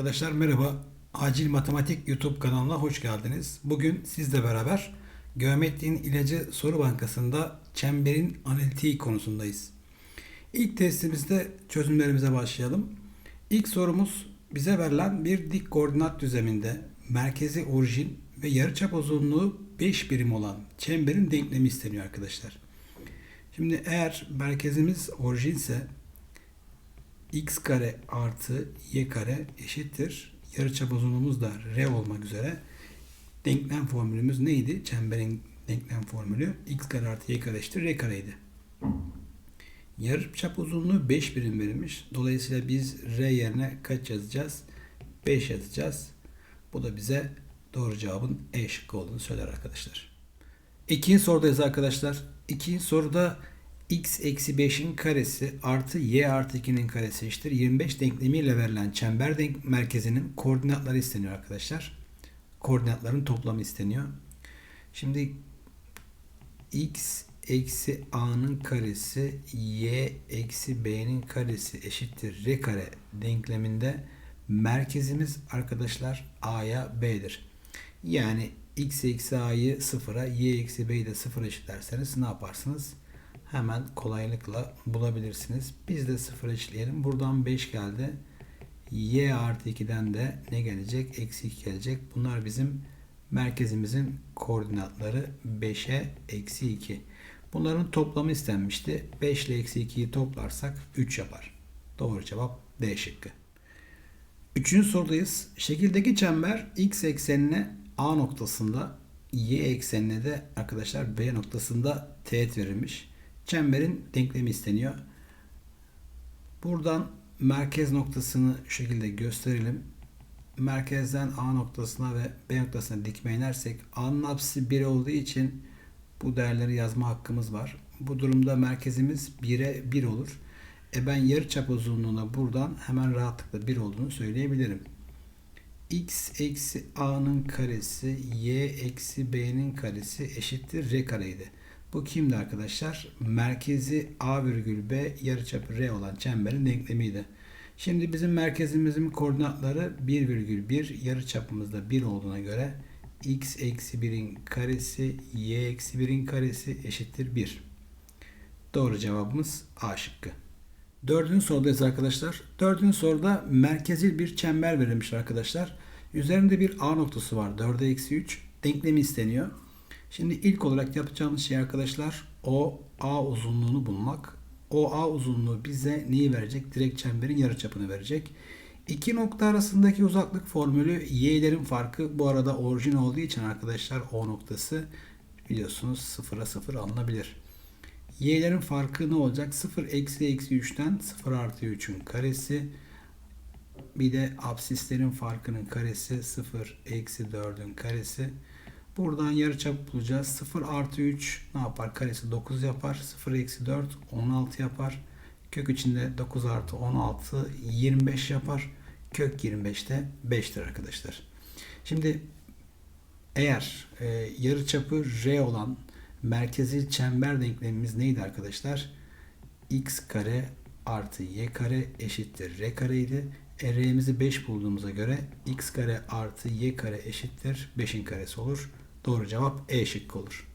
Arkadaşlar merhaba. Acil Matematik YouTube kanalına hoş geldiniz. Bugün sizle beraber Geometrinin İlacı Soru Bankası'nda çemberin analitiği konusundayız. İlk testimizde çözümlerimize başlayalım. İlk sorumuz bize verilen bir dik koordinat düzleminde merkezi orijin ve yarıçap uzunluğu 5 birim olan çemberin denklemi isteniyor arkadaşlar. Şimdi eğer merkezimiz orijin ise x kare artı y kare eşittir. Yarıçap uzunluğumuz da r olmak üzere denklem formülümüz neydi? Çemberin denklem formülü x kare artı y kare eşittir r kareydi. Yarıçap uzunluğu 5 birim verilmiş. Dolayısıyla biz r yerine kaç yazacağız? 5 yazacağız. Bu da bize doğru cevabın E şıkkı olduğunu söyler arkadaşlar. İkinci sorudayız arkadaşlar. İkinci soruda x eksi 5'in karesi artı y artı 2'nin karesi eşittir. 25 denklemiyle verilen çember denk merkezinin koordinatları isteniyor arkadaşlar. Koordinatların toplamı isteniyor. Şimdi x eksi a'nın karesi y eksi b'nin karesi eşittir r kare denkleminde merkezimiz arkadaşlar a'ya b'dir. Yani x eksi a'yı sıfıra y eksi b'yi de sıfıra eşitlerseniz ne yaparsınız? Hemen kolaylıkla bulabilirsiniz. Biz de sıfır eşleyelim. Buradan 5 geldi. Y artı 2'den de ne gelecek? Eksi 2 gelecek. Bunlar bizim merkezimizin koordinatları 5'e eksi 2. Bunların toplamı istenmişti. 5 ile eksi 2'yi toplarsak 3 yapar. Doğru cevap D şıkkı. Üçüncü sorudayız. Şekildeki çember x eksenine A noktasında y eksenine de arkadaşlar B noktasında teğet verilmiş çemberin denklemi isteniyor. Buradan merkez noktasını şu şekilde gösterelim. Merkezden A noktasına ve B noktasına dikme inersek A'nın apsisi 1 olduğu için bu değerleri yazma hakkımız var. Bu durumda merkezimiz 1'e 1 olur. E ben yarıçap uzunluğuna buradan hemen rahatlıkla 1 olduğunu söyleyebilirim. x eksi a'nın karesi y eksi b'nin karesi eşittir r kareydi. Bu kimdi arkadaşlar? Merkezi A virgül B yarıçapı R olan çemberin denklemiydi. Şimdi bizim merkezimizin koordinatları 1 virgül 1 yarıçapımız da 1 olduğuna göre x eksi 1'in karesi y eksi 1'in karesi eşittir 1. Doğru cevabımız A şıkkı. Dördüncü sorudayız arkadaşlar. Dördüncü soruda merkezil bir çember verilmiş arkadaşlar. Üzerinde bir A noktası var. 4'e eksi 3 denklemi isteniyor. Şimdi ilk olarak yapacağımız şey arkadaşlar o A uzunluğunu bulmak. O A uzunluğu bize neyi verecek? Direkt çemberin yarıçapını verecek. İki nokta arasındaki uzaklık formülü y'lerin farkı bu arada orijin olduğu için arkadaşlar o noktası biliyorsunuz sıfıra sıfır alınabilir. Y'lerin farkı ne olacak? 0 eksi eksi 3'ten 0 artı 3'ün karesi. Bir de absislerin farkının karesi 0 eksi 4'ün karesi. Buradan yarıçap bulacağız. 0 artı 3 ne yapar? Karesi 9 yapar. 0 eksi 4 16 yapar. Kök içinde 9 artı 16 25 yapar. Kök 25 de 5'tir arkadaşlar. Şimdi eğer e, yarıçapı R olan merkezi çember denklemimiz neydi arkadaşlar? x kare artı y kare eşittir r kareydi. E, R'mizi 5 bulduğumuza göre x kare artı y kare eşittir 5'in karesi olur. Doğru cevap E şıkkı olur.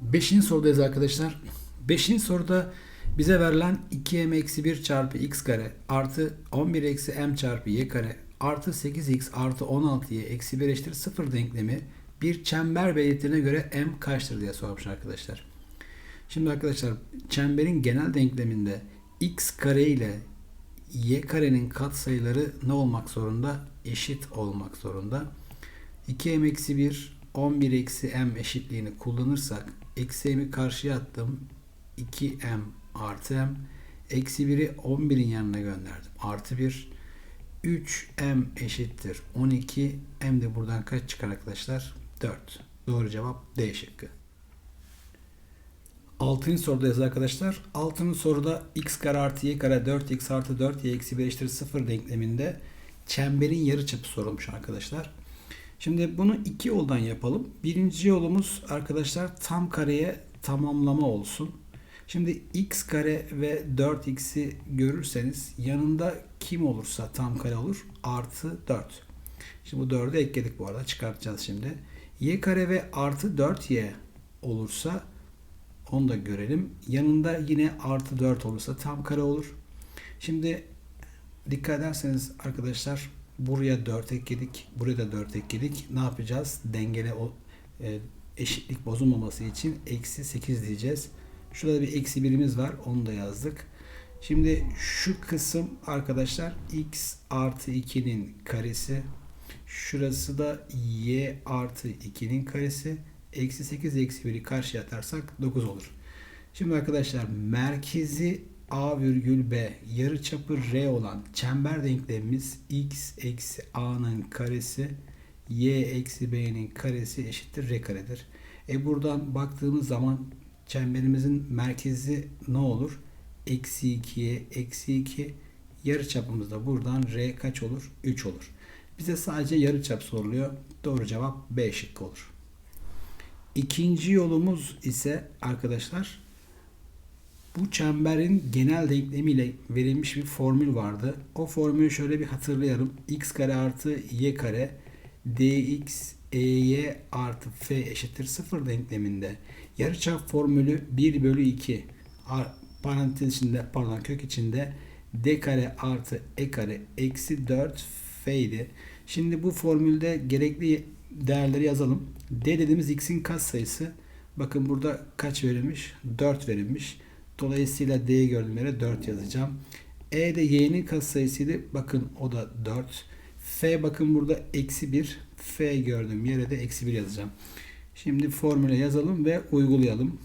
Beşinci sorudayız arkadaşlar. Beşinci soruda bize verilen 2m eksi 1 çarpı x kare artı 11 eksi m çarpı y kare artı 8x artı 16y eksi 1 eşittir 0 denklemi bir çember belirtilerine göre m kaçtır diye sormuş arkadaşlar. Şimdi arkadaşlar çemberin genel denkleminde x kare ile y karenin katsayıları ne olmak zorunda? Eşit olmak zorunda. 2m eksi 1 11 eksi m eşitliğini kullanırsak eksi m'i karşıya attım. 2m artı m. Eksi 1'i 11'in yanına gönderdim. Artı 1. 3m eşittir 12. m de buradan kaç çıkar arkadaşlar? 4. Doğru cevap D şıkkı. Altıncı sorudayız arkadaşlar. Altıncı soruda x kare artı y kare 4x artı 4y eksi 1 eşittir 0 denkleminde çemberin yarıçapı sorulmuş arkadaşlar. Şimdi bunu iki yoldan yapalım. Birinci yolumuz arkadaşlar tam kareye tamamlama olsun. Şimdi x kare ve 4x'i görürseniz yanında kim olursa tam kare olur. Artı 4. Şimdi bu 4'ü ekledik bu arada. Çıkartacağız şimdi. y kare ve artı 4y olursa onu da görelim. Yanında yine artı 4 olursa tam kare olur. Şimdi dikkat ederseniz arkadaşlar buraya 4 ekledik. Buraya da 4 ekledik. Ne yapacağız? Dengele o e, eşitlik bozulmaması için eksi 8 diyeceğiz. Şurada bir eksi birimiz var. Onu da yazdık. Şimdi şu kısım arkadaşlar x artı 2'nin karesi. Şurası da y artı 2'nin karesi. Eksi 8 eksi 1'i karşıya atarsak 9 olur. Şimdi arkadaşlar merkezi a virgül b yarıçapı r olan çember denklemimiz x eksi a'nın karesi y eksi b'nin karesi eşittir r karedir. E buradan baktığımız zaman çemberimizin merkezi ne olur? Eksi 2'ye eksi 2 yarıçapımız da buradan r kaç olur? 3 olur. Bize sadece yarıçap soruluyor. Doğru cevap B şıkkı olur. İkinci yolumuz ise arkadaşlar bu çemberin genel denklemiyle verilmiş bir formül vardı. O formülü şöyle bir hatırlayalım. x kare artı y kare dx ey artı f eşittir 0 denkleminde yarıçap formülü 1 bölü 2 parantez içinde pardon kök içinde d kare artı e kare eksi 4 f idi. Şimdi bu formülde gerekli değerleri yazalım. d dediğimiz x'in katsayısı bakın burada kaç verilmiş? 4 verilmiş. Dolayısıyla d'yi gördüğüm yere 4 yazacağım. E de y'nin katsayısıydı. Bakın o da 4. F bakın burada eksi 1. F gördüğüm yere de eksi 1 yazacağım. Şimdi formüle yazalım ve uygulayalım.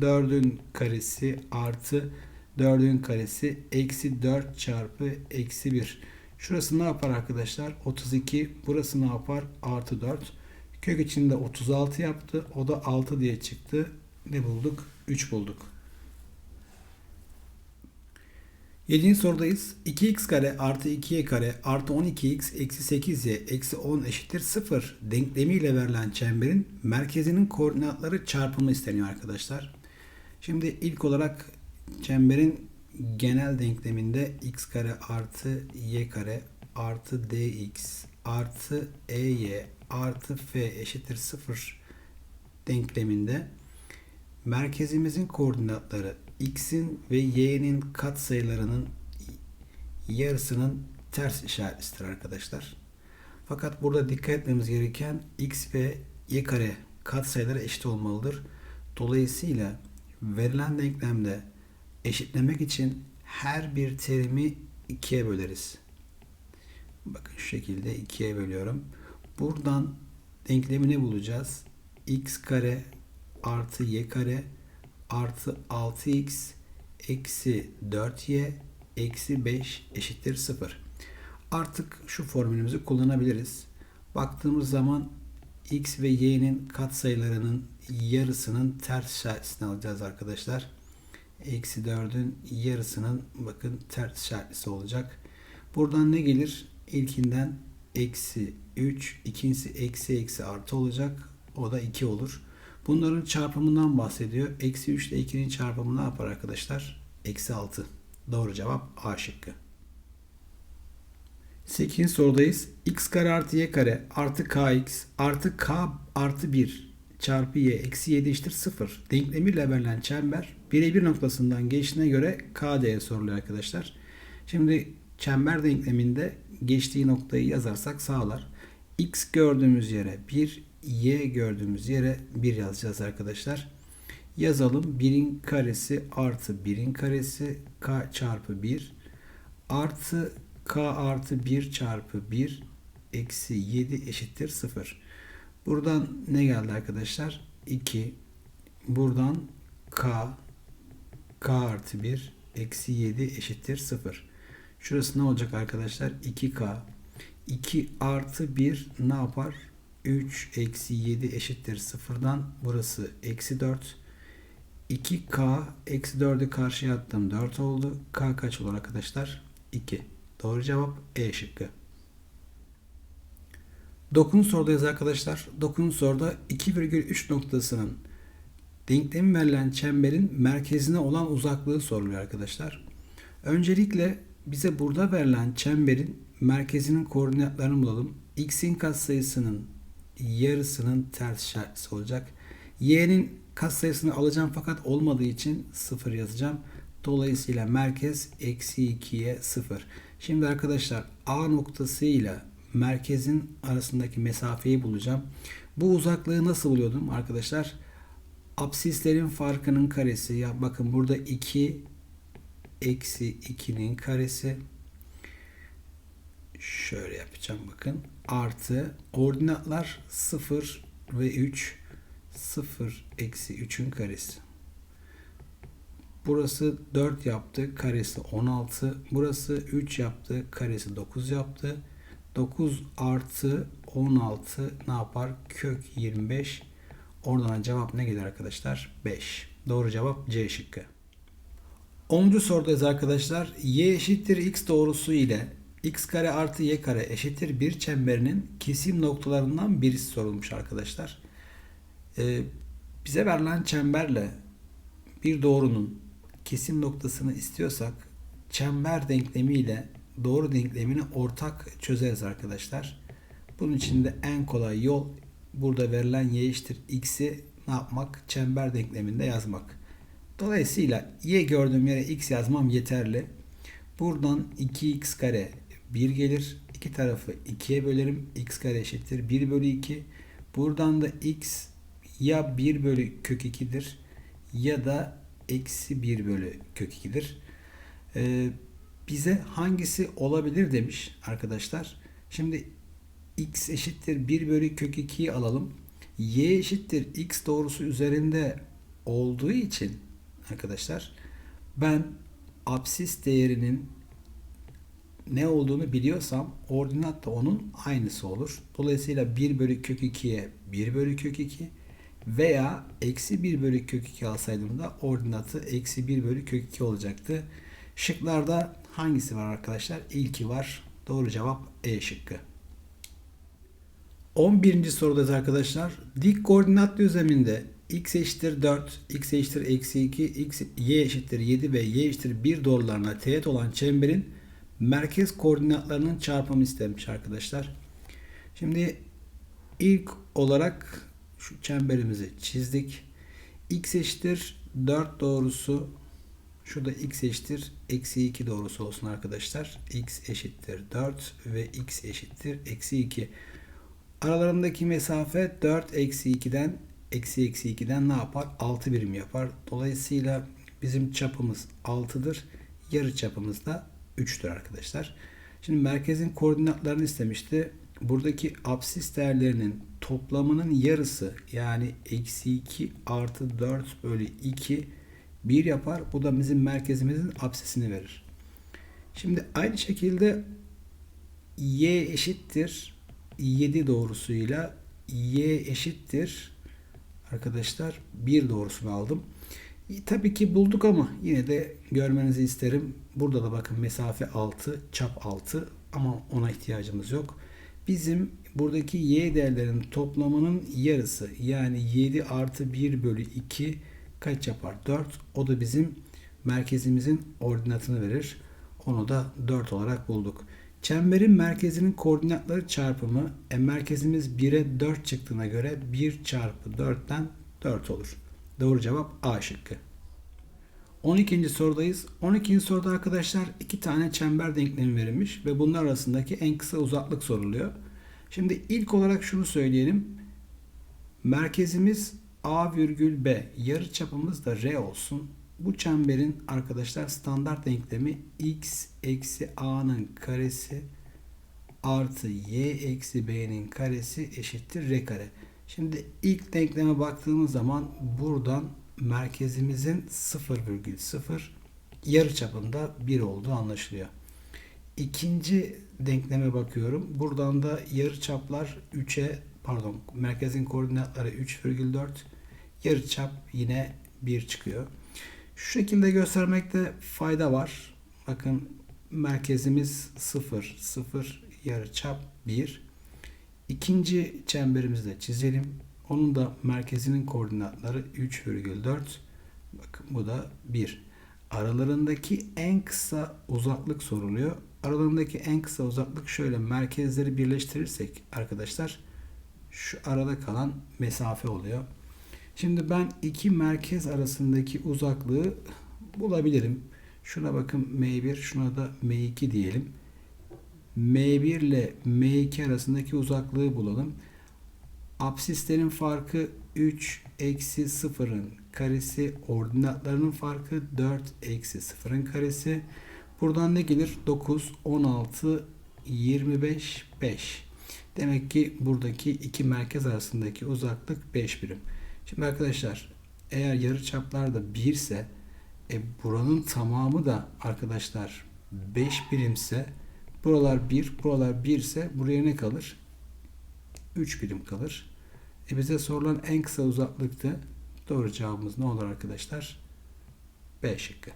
4'ün karesi artı 4'ün karesi eksi 4 çarpı eksi 1. Şurası ne yapar arkadaşlar? 32. Burası ne yapar? Artı 4. Kök içinde 36 yaptı. O da 6 diye çıktı. Ne bulduk? 3 bulduk. 7. sorudayız. 2x kare artı 2y kare artı 12x eksi 8y eksi 10 eşittir 0 denklemiyle verilen çemberin merkezinin koordinatları çarpımı isteniyor arkadaşlar. Şimdi ilk olarak çemberin genel denkleminde x kare artı y kare artı dx artı ey artı f eşittir 0 denkleminde merkezimizin koordinatları x'in ve y'nin katsayılarının yarısının ters işaretlisidir arkadaşlar. Fakat burada dikkat etmemiz gereken x ve y kare katsayıları eşit olmalıdır. Dolayısıyla verilen denklemde eşitlemek için her bir terimi ikiye böleriz. Bakın şu şekilde ikiye bölüyorum. Buradan denklemini bulacağız. x kare artı y kare artı 6x eksi 4y eksi 5 eşittir 0. Artık şu formülümüzü kullanabiliriz. Baktığımız zaman x ve y'nin katsayılarının yarısının ters işaretini alacağız arkadaşlar. Eksi 4'ün yarısının bakın ters işaretlisi olacak. Buradan ne gelir? İlkinden eksi 3, ikincisi eksi eksi artı olacak. O da 2 olur. Bunların çarpımından bahsediyor. Eksi 3 ile 2'nin çarpımı ne yapar arkadaşlar? Eksi 6. Doğru cevap A şıkkı. 8. sorudayız. x kare artı y kare artı kx artı k artı 1 çarpı y eksi 7 eşittir 0 denklemiyle verilen çember birebir noktasından geçtiğine göre k değeri soruluyor arkadaşlar. Şimdi çember denkleminde geçtiği noktayı yazarsak sağlar. x gördüğümüz yere 1, y gördüğümüz yere 1 yazacağız arkadaşlar. Yazalım. 1'in karesi artı 1'in karesi k çarpı 1 artı k artı 1 çarpı 1 eksi 7 eşittir 0. Buradan ne geldi arkadaşlar? 2 buradan k k artı 1 eksi 7 eşittir 0. Şurası ne olacak arkadaşlar? 2k 2 artı 1 ne yapar? 3 eksi 7 eşittir sıfırdan. Burası eksi 4. 2k eksi 4'ü karşıya attım 4 oldu. K kaç olur arkadaşlar? 2. Doğru cevap E şıkkı. 9. sorudayız arkadaşlar. 9. soruda 2,3 noktasının denklemi verilen çemberin merkezine olan uzaklığı soruluyor arkadaşlar. Öncelikle bize burada verilen çemberin merkezinin koordinatlarını bulalım. X'in katsayısının yarısının ters işaretlisi olacak. Y'nin katsayısını alacağım fakat olmadığı için 0 yazacağım. Dolayısıyla merkez eksi 2'ye 0. Şimdi arkadaşlar A noktası ile merkezin arasındaki mesafeyi bulacağım. Bu uzaklığı nasıl buluyordum arkadaşlar? Absislerin farkının karesi. Ya bakın burada 2 eksi 2'nin karesi. Şöyle yapacağım bakın. Artı ordinatlar 0 ve 3. 0 eksi 3'ün karesi. Burası 4 yaptı. Karesi 16. Burası 3 yaptı. Karesi 9 yaptı. 9 artı 16 ne yapar? Kök 25. Oradan cevap ne gelir arkadaşlar? 5. Doğru cevap C şıkkı. 10. sorudayız arkadaşlar. Y eşittir x doğrusu ile x kare artı y kare eşittir bir çemberinin kesim noktalarından birisi sorulmuş arkadaşlar. Ee, bize verilen çemberle bir doğrunun kesim noktasını istiyorsak çember denklemiyle doğru denklemini ortak çözeriz arkadaşlar. Bunun için de en kolay yol burada verilen y eşittir x'i ne yapmak? Çember denkleminde yazmak. Dolayısıyla y gördüğüm yere x yazmam yeterli. Buradan 2x kare 1 gelir. İki tarafı 2'ye bölerim. x kare eşittir 1 bölü 2. Buradan da x ya 1 bölü kök 2'dir ya da eksi 1 bölü kök 2'dir. Ee, bize hangisi olabilir demiş arkadaşlar. Şimdi x eşittir 1 bölü kök 2'yi alalım. y eşittir x doğrusu üzerinde olduğu için arkadaşlar ben absis değerinin ne olduğunu biliyorsam ordinat da onun aynısı olur. Dolayısıyla 1 bölü kök 2'ye 1 bölü kök 2 veya eksi 1 bölü kök 2 alsaydım da ordinatı eksi 1 bölü kök 2 olacaktı. Şıklarda hangisi var arkadaşlar? İlki var. Doğru cevap E şıkkı. 11. sorudayız arkadaşlar. Dik koordinat düzleminde x eşittir 4, x eşittir eksi 2, x, y eşittir 7 ve y eşittir 1 doğrularına teğet olan çemberin merkez koordinatlarının çarpımı istenmiş arkadaşlar. Şimdi ilk olarak şu çemberimizi çizdik. x eşittir 4 doğrusu şurada x eşittir eksi 2 doğrusu olsun arkadaşlar. x eşittir 4 ve x eşittir eksi 2. Aralarındaki mesafe 4 eksi 2'den eksi eksi 2'den ne yapar? 6 birim yapar. Dolayısıyla bizim çapımız 6'dır. Yarı çapımız da 3'tür arkadaşlar. Şimdi merkezin koordinatlarını istemişti. Buradaki absis değerlerinin toplamının yarısı yani eksi 2 artı 4 bölü 2 1 yapar. Bu da bizim merkezimizin absisini verir. Şimdi aynı şekilde y eşittir 7 doğrusuyla y eşittir arkadaşlar 1 doğrusunu aldım. Tabii ki bulduk ama yine de görmenizi isterim. Burada da bakın mesafe 6, çap 6 ama ona ihtiyacımız yok. Bizim buradaki y değerlerin toplamının yarısı yani 7 artı 1 bölü 2 kaç yapar? 4. O da bizim merkezimizin ordinatını verir. Onu da 4 olarak bulduk. Çemberin merkezinin koordinatları çarpımı e, merkezimiz 1'e 4 çıktığına göre 1 çarpı 4'ten 4 olur. Doğru cevap A şıkkı. 12. sorudayız. 12. soruda arkadaşlar iki tane çember denklemi verilmiş ve bunlar arasındaki en kısa uzaklık soruluyor. Şimdi ilk olarak şunu söyleyelim. Merkezimiz A virgül B. Yarı çapımız da R olsun. Bu çemberin arkadaşlar standart denklemi x eksi a'nın karesi artı y eksi b'nin karesi eşittir r kare. Şimdi ilk denkleme baktığımız zaman buradan merkezimizin 0,0 yarı çapında 1 olduğu anlaşılıyor. İkinci denkleme bakıyorum. Buradan da yarı çaplar 3'e pardon merkezin koordinatları 3,4 yarı çap yine 1 çıkıyor. Şu şekilde göstermekte fayda var. Bakın merkezimiz 0, 0, yarı çap 1. İkinci çemberimizi de çizelim. Onun da merkezinin koordinatları 3,4. Bakın bu da 1. Aralarındaki en kısa uzaklık soruluyor. Aralarındaki en kısa uzaklık şöyle merkezleri birleştirirsek arkadaşlar şu arada kalan mesafe oluyor. Şimdi ben iki merkez arasındaki uzaklığı bulabilirim. Şuna bakın M1, şuna da M2 diyelim. M1 ile M2 arasındaki uzaklığı bulalım. Absislerin farkı 3 eksi 0'ın karesi. Ordinatlarının farkı 4 eksi 0'ın karesi. Buradan ne gelir? 9, 16, 25, 5. Demek ki buradaki iki merkez arasındaki uzaklık 5 birim. Şimdi arkadaşlar eğer yarıçaplar da 1 ise e, buranın tamamı da arkadaşlar 5 birimse buralar 1, buralar 1 ise buraya ne kalır? 3 birim kalır. E bize sorulan en kısa uzaklıktı. Doğru cevabımız ne olur arkadaşlar? B şıkkı.